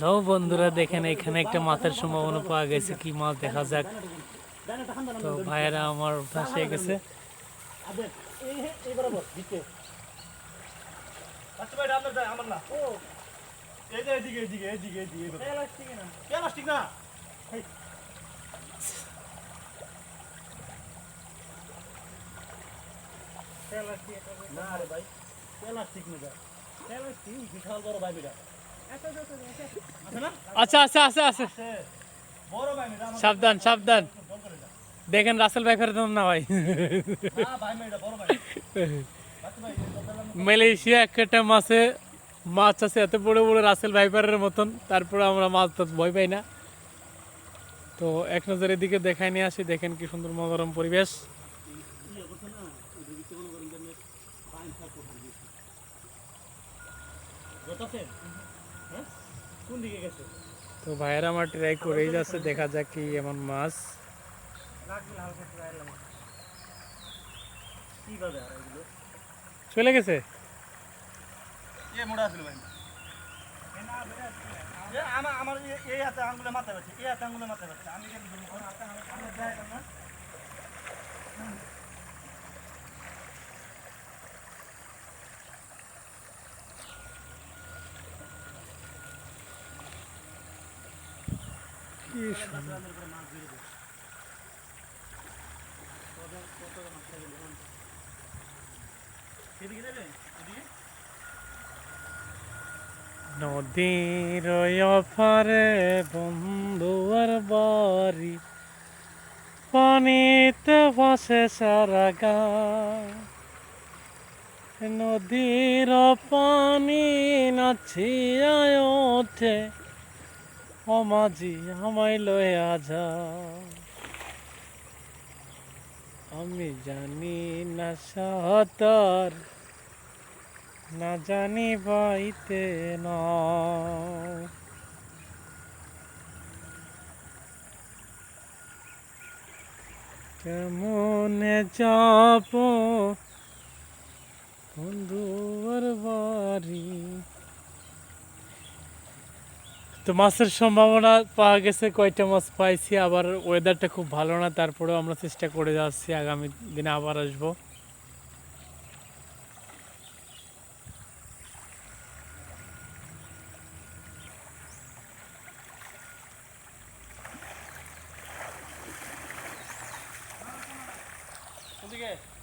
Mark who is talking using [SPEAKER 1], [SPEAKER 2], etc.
[SPEAKER 1] Hello বন্ধুরা, দেখেন এখানে একটা মাছের সম্ভাবনা পাওয়া গেছে। কি মাছ দেখা যাক। তো ভাইয়েরা, আমার ভাসে গেছে।
[SPEAKER 2] না রে ভাই প্লাস্টিক না প্লাস্টিক বিশাল বড় ভাই বেটা
[SPEAKER 1] আচ্ছা আচ্ছা আচ্ছা
[SPEAKER 2] আছে।
[SPEAKER 1] সাবধান সাবধান। দেখেন রাসেল ভাই ফেরত না ভাই। মালয়েশিয়া একটা মাছে, মাছ আছে, এত বড় বড় রাসেল ভাইপারের মতন, তারপরে আমরা মাছ তো ভয় পাই না। তো এক নজর এদিকে দেখাই নিয়ে আসি, দেখেন কি সুন্দর মনোরম পরিবেশ।
[SPEAKER 2] কোন দিকে গেছে?
[SPEAKER 1] তো ভাইয়ের আমার ট্রাই করেই যাচ্ছে দেখা যাক কি এমন মাছ। চলে গেছে?
[SPEAKER 2] আমার এই হাতে আঙ্গুলে মাথা ব্যথা এই হাতে আঙ্গুলে মাথা ব্যথা আমি কেন ধরবো কারণ হাতে আঙ্গুলে- আঙ্গুলে দেয় না
[SPEAKER 1] কি সুন্দর। নদীর অফারে বন্ধুয়ার বাড়ি পানিতে ভাসে সারা গাঁ নদীর পানি নাচিয়ায় ওঠে অমাজি আমায় লয়া যা আমি জানি না সাঁতার, না জানি বাইতে না। কেমনে যাব বন্ধুর বাড়ি? তো মাছের সম্ভাবনা পাওয়া গেছে, কয়টা মাছ পাইছি, আবার ওয়েদারটা খুব ভালো না, তারপরেও আমরা চেষ্টা করে যাচ্ছি, আগামী দিনে আবার আসব Okay.